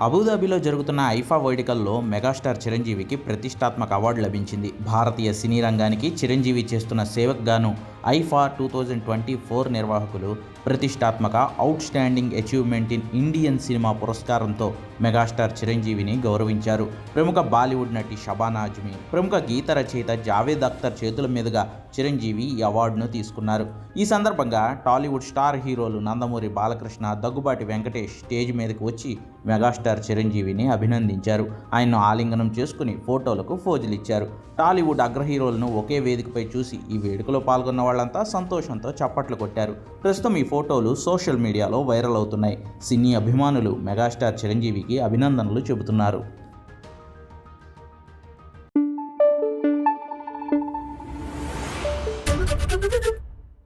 అబుదాబిలో జరుగుతున్న ఐఫా వేడుకల్లో మెగాస్టార్ చిరంజీవికి ప్రతిష్టాత్మక అవార్డు లభించింది. భారతీయ సినీ రంగానికి చిరంజీవి చేస్తున్న సేవకు గాను IIFA two thousand twenty four నిర్వాహకులు ప్రతిష్టాత్మక outstanding achievement in Indian cinema పురస్కారంతో megastar చిరంజీవిని గౌరవించారు. ప్రముఖ బాలీవుడ్ నటి షబానా అజ్మీ ప్రముఖ గీత రచయిత జావేద్ అఖ్తర్ చేతుల మీదుగా చిరంజీవి ఈ అవార్డును తీసుకున్నారు. ఈ సందర్భంగా Tollywood star heroes Nandamuri Balakrishna Daggubati Venkatesh stage మీదకి వచ్చి మెగాస్టార్ చిరంజీవిని అభినందించారు. ఆయన్ను ఆలింగనం చేసుకుని ఫోటోలకు ఫోజులిచ్చారు. టాలీవుడ్ అగ్ర హీరోలను ఒకే వేదికపై చూసి ఈ వేడుకలో పాల్గొన్న వాళ్ళంతా సంతోషంతో చప్పట్లు కొట్టారు. ప్రస్తుతం ఈ ఫోటోలు సోషల్ మీడియాలో వైరల్ అవుతున్నాయి. సినీ అభిమానులు మెగాస్టార్ చిరంజీవికి అభినందనలు చెబుతున్నారు.